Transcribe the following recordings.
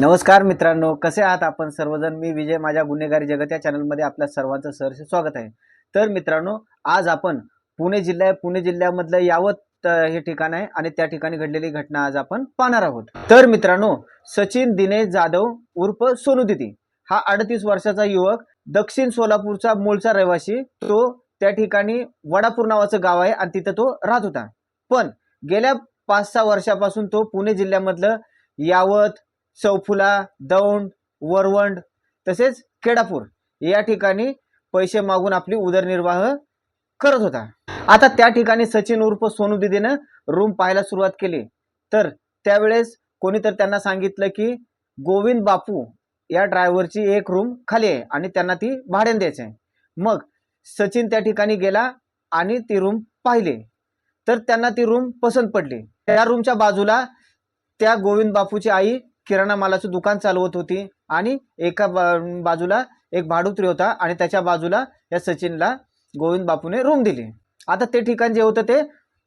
नमस्कार मित्रांनो कसे आहात आपण? सर्वजण मी विजय माझ्या गुन्हेगारी जगत या चॅनलमध्ये आपल्या सर्वांचं सहर्ष स्वागत आहे. तर मित्रांनो आज आपण पुणे जिल्हा आहे पुणे जिल्ह्यामधलं यावत हे ठिकाण आहे आणि त्या ठिकाणी घडलेली घटना आज आपण पाहणार आहोत. तर मित्रांनो सचिन दिनेश जाधव उर्फ सोनू दिदी हा अडतीस वर्षाचा युवक दक्षिण सोलापूरचा मूळचा रहिवासी. तो त्या ठिकाणी वडापूर नावाचं गाव आहे आणि तिथं तो राहत होता. पण गेल्या पाच सहा वर्षापासून तो पुणे जिल्ह्यामधलं यावत चौफुला दौंड वरवंड तसेच केडापूर या ठिकाणी पैसे मागून आपली उदरनिर्वाह करत होता. आता त्या ठिकाणी सचिन उर्फ सोनू दिदीनं रूम पाहायला सुरुवात केली. तर त्यावेळेस कोणीतर त्यांना सांगितलं की गोविंद बापू या ड्रायव्हरची एक रूम खाली आहे आणि त्यांना ती भाड्याने द्यायची आहे मग सचिन त्या ठिकाणी गेला आणि ती रूम पाहिली. तर त्यांना ती रूम पसंत पडली. त्या रूमच्या बाजूला त्या गोविंद बापूची आई किराणा मालाचं दुकान चालवत होती आणि एका बा- बाजूला एक भाडुत्री होता आणि त्याच्या बाजूला या सचिनला गोविंद बापूने रूम दिली. आता ते ठिकाण जे होतं ते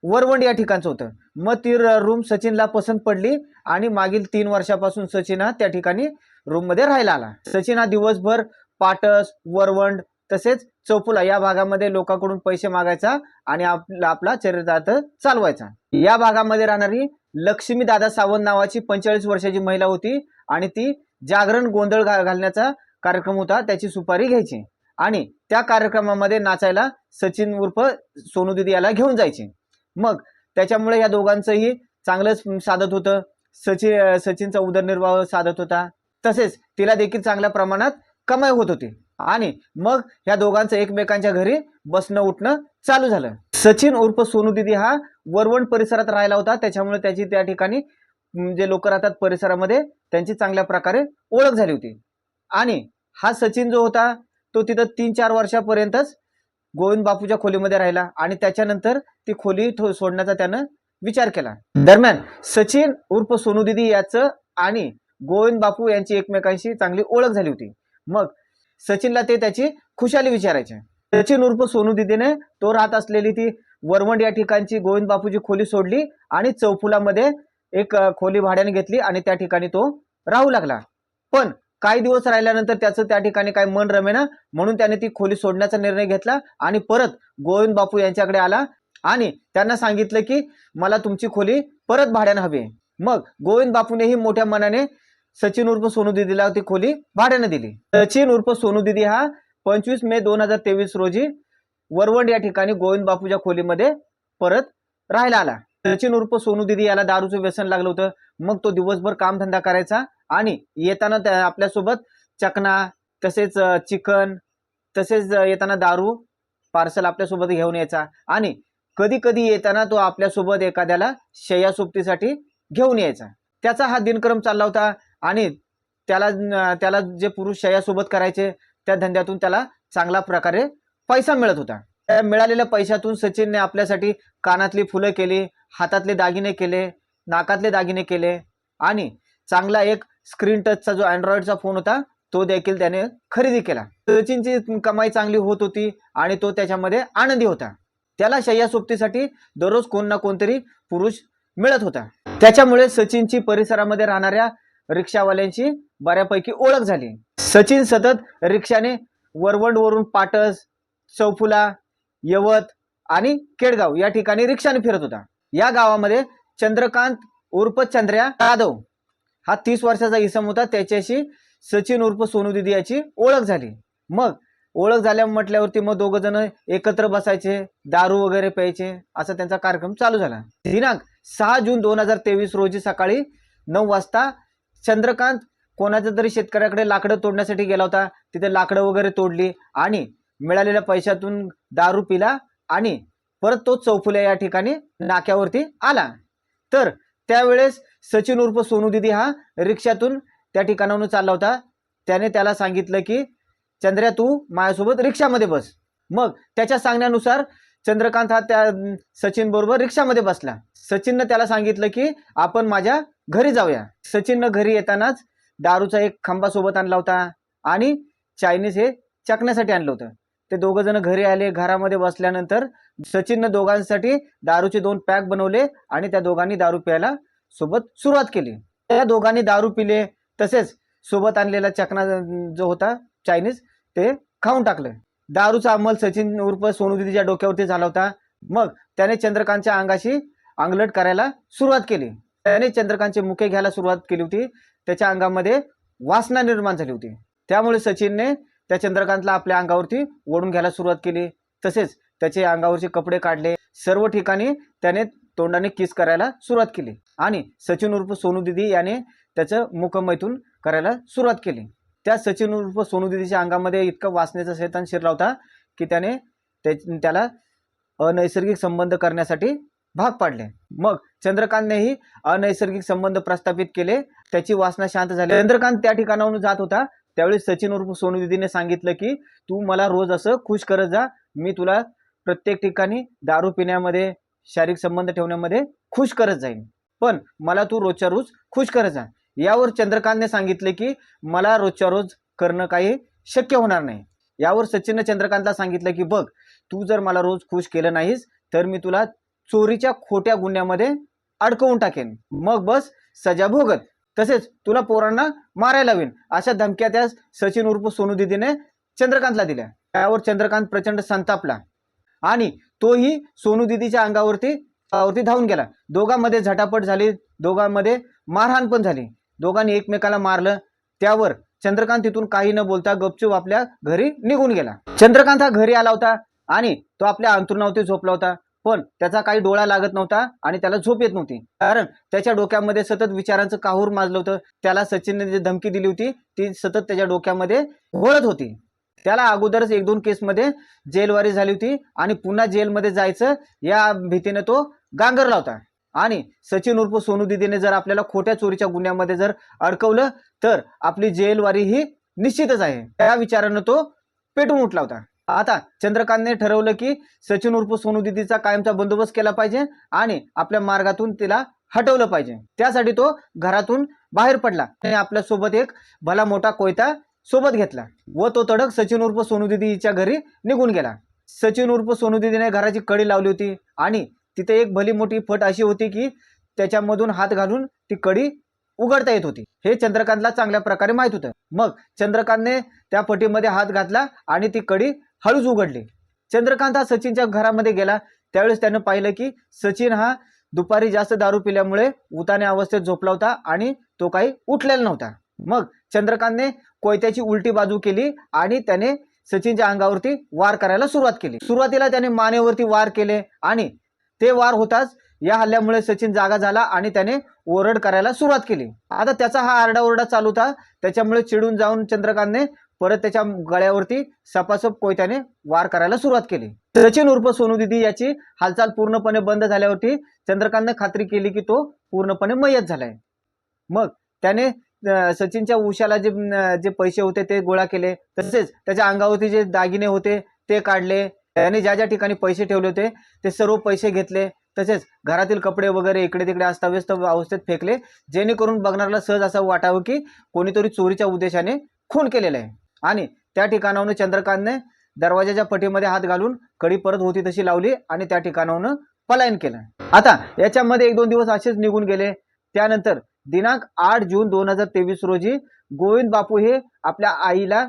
वरवंड या ठिकाणचं होतं. मग ती रूम सचिनला पसंत पडली आणि मागील तीन वर्षापासून सचिन हा त्या ठिकाणी रूममध्ये राहायला आला. सचिन हा दिवसभर पाटस वरवंड तसेच चौफुला या भागामध्ये लोकांकडून पैसे मागायचा आणि आपला आपला चरितार्थ चालवायचा. या भागामध्ये राहणारी लक्ष्मी दादा सावंत नावाची पंचेचाळीस वर्षाची महिला होती आणि ती जागरण गोंधळ घालण्याचा कार्यक्रम होता त्याची सुपारी घ्यायची आणि त्या कार्यक्रमामध्ये नाचायला सचिन उर्फ सोनू दिदी याला घेऊन जायचे. मग त्याच्यामुळे या दोघांचंही चांगलंच साधत होतं. सचिन सचिनचा उदरनिर्वाह साधत होता. तसेच तिला देखील चांगल्या प्रमाणात कमाई होत होती. आणि मग या दोघांचं एकमेकांच्या घरी बसणं उठणं चालू झालं. सचिन उर्फ सोनू दिदी हा वरवण परिसरात राहिला होता. त्याच्यामुळे त्याची त्या ठिकाणी जे लोक राहतात परिसरामध्ये त्यांची चांगल्या प्रकारे ओळख झाली होती. आणि हा सचिन जो होता तो तिथं तीन चार वर्षापर्यंतच गोविंद बापूच्या खोलीमध्ये राहिला आणि त्याच्यानंतर ती खोली सोडण्याचा त्यानं विचार केला. दरम्यान सचिन उर्फ सोनू दिदी याचं आणि गोविंद बापू यांची एकमेकांशी चांगली ओळख झाली होती. मग सचिनला ते त्याची खुशाली विचारायचे सचिन उर्फ सोनू दिदीने तो राहत असलेली ती वरवंड या ठिकाणची गोविंद बापूची खोली सोडली आणि चौफुलामध्ये एक खोली भाड्याने घेतली आणि त्या ठिकाणी तो राहू लागला पण काही दिवस राहिल्यानंतर त्याचं त्या ठिकाणी काही मन रमेना म्हणून त्याने ती खोली सोडण्याचा निर्णय घेतला आणि परत गोविंद बापू यांच्याकडे आला आणि त्यांना सांगितलं की मला तुमची खोली परत भाड्याने हवी आहे. मग गोविंद बापूनेही मोठ्या मनाने सचिन उर्फ सोनू दिदीला ती खोली भाड्याने दिली. सचिन उर्फ सोनू दिदी हा पंचवीस मे दोन हजार तेवीस रोजी वरवंड या ठिकाणी गोविंद बापूच्या खोलीमध्ये परत राहायला आला. सचिन उर्फ सोनू दिदी याला दारूचं व्यसन लागलं होतं. मग तो दिवसभर कामधंदा करायचा आणि येताना त्या आपल्यासोबत चकना तसेच चिकन तसेच येताना दारू पार्सल आपल्यासोबत घेऊन यायचा आणि कधी कधी येताना तो आपल्यासोबत एखाद्याला शय्या सोबतीसाठी घेऊन यायचा. त्याचा हा दिनक्रम चालला होता. आणि त्याला त्याला जे पुरुष शय्यासोबत करायचे त्या धंद्यातून त्याला चांगला प्रकारे पैसा मिळत होता. त्या मिळालेल्या पैशातून सचिनने आपल्यासाठी कानातली फुलं केली हातातले दागिने केले नाकातले दागिने केले आणि चांगला एक स्क्रीन टचचा जो अँड्रॉइडचा फोन होता तो देखील त्याने खरेदी केला. सचिनची कमाई चांगली होत होती आणि तो त्याच्यामध्ये आनंदी होता. त्याला शय्या सोबतीसाठी दररोज कोण ना कोणतरी पुरुष मिळत होता. त्याच्यामुळे सचिनची परिसरामध्ये राहणाऱ्या रिक्षावाल्यांची बऱ्यापैकी ओळख झाली. सचिन सतत रिक्षाने वरवंडवरून पाटस चौफुला यवत आणि केडगाव या ठिकाणी रिक्षाने फिरत होता. या गावामध्ये चंद्रकांत उर्फ चंद्र्या जाधव हा तीस वर्षाचा इसम होता. त्याच्याशी सचिन उर्फ सोनू दिदी याची ओळख झाली. मग ओळख झाल्या म्हटल्यावरती मग दोघ जण एकत्र बसायचे दारू वगैरे प्यायचे असा त्यांचा कार्यक्रम चालू झाला. दिनांक सहा जून दोन हजार तेवीस रोजी सकाळी नऊ वाजता चंद्रकांत कोणाच्या तरी शेतकऱ्याकडे लाकडं तोडण्यासाठी गेला होता. तिथे लाकडं वगैरे तोडली आणि मिळालेल्या पैशातून दारू पिला आणि परत तो चौफुल्या या ठिकाणी नाक्यावरती आला. तर त्यावेळेस सचिन उर्फ सोनू दिदी हा रिक्षातून त्या ठिकाणाहून चालला होता. त्याने त्याला सांगितलं की चंद्र्या तू माझ्यासोबत रिक्षामध्ये बस. मग त्याच्या सांगण्यानुसार चंद्रकांत हा त्या सचिन बरोबर रिक्षामध्ये बसला. सचिननं त्याला सांगितलं की आपण माझ्या घरी जाऊया. सचिननं घरी येतानाच दारूचा एक खांबा सोबत आणला होता आणि चायनीज हे चकण्यासाठी आणलं होतं. ते दोघं जण घरी आले घरामध्ये बसल्यानंतर सचिननं दोघांसाठी दारूचे दोन पॅक बनवले आणि त्या दोघांनी दारू प्यायला सोबत सुरुवात केली. त्या दोघांनी दारू पिले तसेच सोबत आणलेला चकना जो होता चायनीज ते खाऊन टाकलं. दारूचा अंमल सचिन उर्फ सोनू दिदीच्या डोक्यावरती झाला होता. मग त्याने चंद्रकांतच्या अंगाशी अंगलट करायला सुरुवात केली. त्याने चंद्रकांतचे मुके घ्यायला सुरुवात केली होती. त्याच्या अंगामध्ये वासना निर्माण झाली होती. त्यामुळे सचिनने त्या चंद्रकांतला आपल्या अंगावरती ओढून घ्यायला सुरुवात केली. तसेच त्याचे अंगावरचे कपडे काढले. सर्व ठिकाणी त्याने तोंडाने किस करायला सुरुवात केली. आणि सचिन उर्फ सोनू दिदी याने त्याचं मुखमैथून करायला सुरुवात केली. त्या सचिन उर्फ सोनू दिदीच्या अंगामध्ये इतकं वाचण्याचा शैतान शिरला होता की त्याने त्या- त्याला अनैसर्गिक संबंध करण्यासाठी भाग पाडले. मग चंद्रकांतनेही अनैसर्गिक संबंध प्रस्थापित केले. त्याची वासना शांत झाली. चंद्रकांत त्या ठिकाणाहून जात होता. त्यावेळी सचिन उर्फ सोनू दिदीने सांगितलं की तू मला रोज असं खुश करत जा. मी तुला प्रत्येक ठिकाणी दारू पिण्यामध्ये शारीरिक संबंध ठेवण्यामध्ये खुश करत जाईन. पण मला तू रोजच्या रोज खुश करत जा. यावर चंद्रकांतने सांगितले की मला रोजच्या रोज करणं काही शक्य होणार नाही. यावर सचिनने चंद्रकांतला सांगितलं की बघ तू जर मला रोज खुश केलं नाहीस तर मी तुला चोरीच्या खोट्या गुन्ह्यामध्ये अडकवून टाकेन. मग बस सजा भोगत. तसेच तुला पोरांना मारायला लावीन अशा धमक्या त्या सचिन उर्फ सोनू दिदीने चंद्रकांतला दिल्या. त्यावर चंद्रकांत प्रचंड संतापला. आणि तोही सोनू दिदीच्या अंगावरती अंगावरती धावून गेला. दोघांमध्ये झटापट झाली दोघांमध्ये मारहाण पण झाली. दोघांनी एकमेकाला मारलं त्यावर चंद्रकांत तिथून काही न बोलता गपचूप आपल्या घरी निघून गेला. चंद्रकांत हा घरी आला होता आणि तो आपल्या अंतरुणावरती झोपला होता. पण त्याचा काही डोळा लागत नव्हता आणि त्याला झोप येत नव्हती. कारण त्याच्या डोक्यामध्ये सतत विचारांचं काहूर माजलं होतं. त्याला सचिनने जी धमकी दिली होती ती सतत त्याच्या डोक्यामध्ये घोळत होती. त्याला अगोदरच एक दोन केसमध्ये जेलवारी झाली होती आणि पुन्हा जेलमध्ये जायचं या भीतीने तो गांगरला होता. आणि सचिन उर्फ सोनू दिदीने जर आपल्याला खोट्या चोरीच्या गुन्ह्यामध्ये जर अडकवलं तर आपली जेलवारी ही निश्चितच आहे. त्या विचारानं तो पेटून उठला होता. आता चंद्रकांतने ठरवलं की सचिन उर्फ सोनू दिदीचा कायमचा बंदोबस्त केला पाहिजे आणि आपल्या मार्गातून तिला हटवलं पाहिजे. त्यासाठी तो घरातून बाहेर पडला त्याने आपल्यासोबत एक भला मोठा कोयता सोबत घेतला व तो तडक सचिन उर्फ सोनू दिदीच्या घरी निघून गेला. सचिन उर्फ सोनू दिदीने घराची कडी लावली होती आणि तिथे एक भली मोठी फट अशी होती की त्याच्यामधून हात घालून ती कडी उघडता येत होती. हे चंद्रकांतला चांगल्या प्रकारे माहीत होतं. मग चंद्रकांतने त्या फटीमध्ये हात घातला आणि ती कडी हळूच उघडली. चंद्रकांत हा सचिनच्या घरामध्ये गेला. त्यावेळेस त्यानं पाहिलं की सचिन हा दुपारी जास्त दारू पिल्यामुळे उताने अवस्थेत झोपला होता आणि तो काही उठलेला नव्हता. मग चंद्रकांतने कोयत्याची उलटी बाजू केली आणि त्याने सचिनच्या अंगावरती वार करायला सुरुवात केली. सुरुवातीला त्याने मानेवरती वार केले आणि ते वार होताच या हल्ल्यामुळे सचिन जागा झाला आणि त्याने ओरड करायला सुरुवात केली. आता त्याचा हा आरडाओरडा चालू होता. त्याच्यामुळे चिडून जाऊन चंद्रकांतने परत त्याच्या गळ्यावरती सपासप कोयत्याने वार करायला सुरुवात केली. सचिन उर्फ सोनू दिदी याची हालचाल पूर्णपणे बंद झाल्यावरती चंद्रकांतने खात्री केली की तो पूर्णपणे मयत झालाय. मग त्याने सचिनच्या उशाला जे जे पैसे होते ते गोळा केले. तसेच त्याच्या अंगावरती जे दागिने होते ते काढले. त्याने ज्या ज्या ठिकाणी पैसे ठेवले होते ते सर्व पैसे घेतले. तसेच घरातील कपडे वगैरे इकडे तिकडे अस्ताव्यस्त अवस्थेत फेकले जेणेकरून बघणाऱ्याला सहज असं वाटावं की कोणीतरी चोरीच्या उद्देशाने खून केलेला आहे. आणि त्या ठिकाणाहून चंद्रकांतने दरवाजाच्या पटीमध्ये हात घालून कडी परत होती तशी लावली आणि त्या ठिकाणाहून पलायन केलं. आता याच्यामध्ये एक दोन दिवस असेच निघून गेले. त्यानंतर दिनांक आठ जून दोन हजार तेवीस रोजी गोविंद बापू हे आपल्या आईला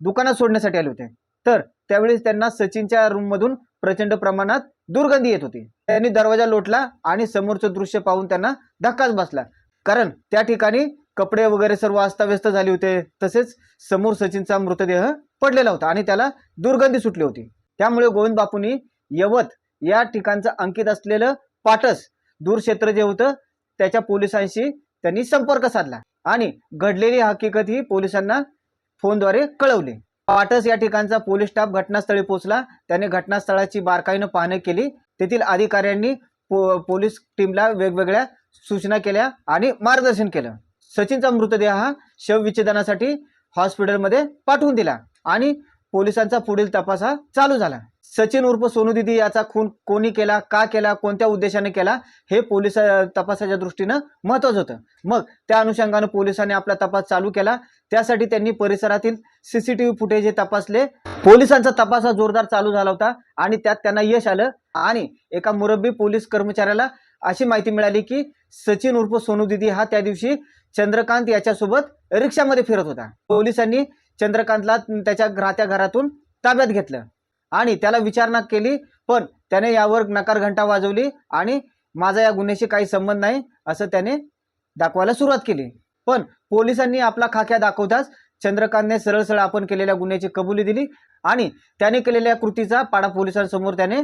दुकानात सोडण्यासाठी आले होते. तर त्यावेळेस त्यांना सचिनच्या रूम मधून प्रचंड प्रमाणात दुर्गंधी येत होती. त्यांनी दरवाजा लोटला आणि समोरचं दृश्य पाहून त्यांना धक्काच बसला. कारण त्या ठिकाणी कपडे वगैरे सर्व अस्ताव्यस्त झाले होते. तसेच समोर सचिनचा मृतदेह पडलेला होता आणि त्याला दुर्गंधी सुटली होती. त्यामुळे गोविंद बापूंनी यवत या ठिकाणचं अंकित असलेलं पाटस दूरक्षेत्र जे होतं त्याच्या पोलिसांशी त्यांनी संपर्क साधला आणि घडलेली हकीकत ही पोलिसांना फोनद्वारे कळवली. पाटस या ठिकाणचा पोलीस स्टाफ घटनास्थळी पोहोचला. त्याने घटनास्थळाची बारकाईनं पाहणी केली. तेथील अधिकाऱ्यांनी पो पोलीस टीमला वेगवेगळ्या सूचना केल्या आणि मार्गदर्शन केलं. सचिनचा मृतदेह हा शवविच्छेदनासाठी हॉस्पिटलमध्ये पाठवून दिला आणि पोलिसांचा पुढील तपास हा चालू झाला. सचिन उर्फ सोनू दिदी याचा खून कोणी केला का केला कोणत्या उद्देशाने केला हे पोलीस तपासाच्या दृष्टीनं महत्वाचं होतं. मग त्या अनुषंगानं पोलिसांनी आपला तपास चालू केला. त्यासाठी त्यांनी परिसरातील सीसीटीव्ही फुटेज हे तपासले. पोलिसांचा तपास हा जोरदार चालू झाला होता आणि त्यात त्यांना यश आलं आणि एका मुरब्बी पोलीस कर्मचाऱ्याला अशी माहिती मिळाली की सचिन उर्फ सोनू दिदी हा त्या दिवशी चंद्रकांत याच्यासोबत रिक्षामध्ये फिरत होता. पोलिसांनी चंद्रकांतला त्याच्या राहत्या घरातून ताब्यात घेतलं. आणि त्याला विचारणा केली पण त्याने यावर नकार घंटा वाजवली आणि माझा या गुन्ह्याशी काही संबंध नाही असं त्याने दाखवायला सुरुवात केली. पण पोलिसांनी आपला खाक्या दाखवताच चंद्रकांतने सरळ सरळ आपण केलेल्या गुन्ह्याची कबुली दिली आणि त्याने केलेल्या कृतीचा पाडा पोलिसांसमोर त्याने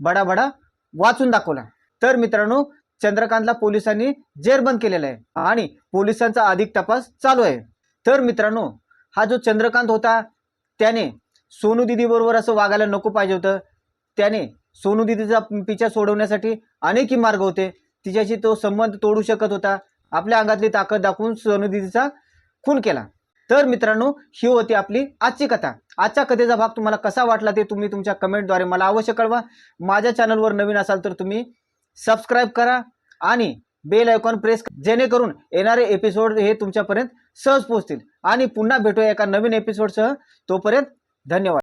बडाबडा वाचून दाखवला. तर मित्रांनो चंद्रकांतला पोलिसांनी जेरबंद केलेला आहे आणि पोलिसांचा अधिक तपास चालू आहे. तर मित्रांनो हा जो चंद्रकांत होता त्याने सोनू दिदीबरोबर असं वागायला नको पाहिजे होतं. त्याने सोनू दिदीचा पिछा सोडवण्यासाठी अनेकही मार्ग होते. तिच्याशी तो संबंध तोडू शकत होता. आपल्या अंगातली ताकद दाखवून सोनू दिदीचा खून केला. तर मित्रांनो ही होती आपली आजची कथा. आजच्या कथेचा भाग तुम्हाला कसा वाटला ते तुम्ही तुमच्या कमेंटद्वारे मला अवश्य कळवा. माझ्या चॅनलवर नवीन असाल तर तुम्ही सबस्क्राईब करा आणि बेल आयकॉन प्रेस जेणेकरून येणारे एपिसोड हे तुमच्यापर्यंत सहज पोहोचतील. आणि पुन्हा भेटूया एका नवीन एपिसोडसह. तोपर्यंत धन्यवाद.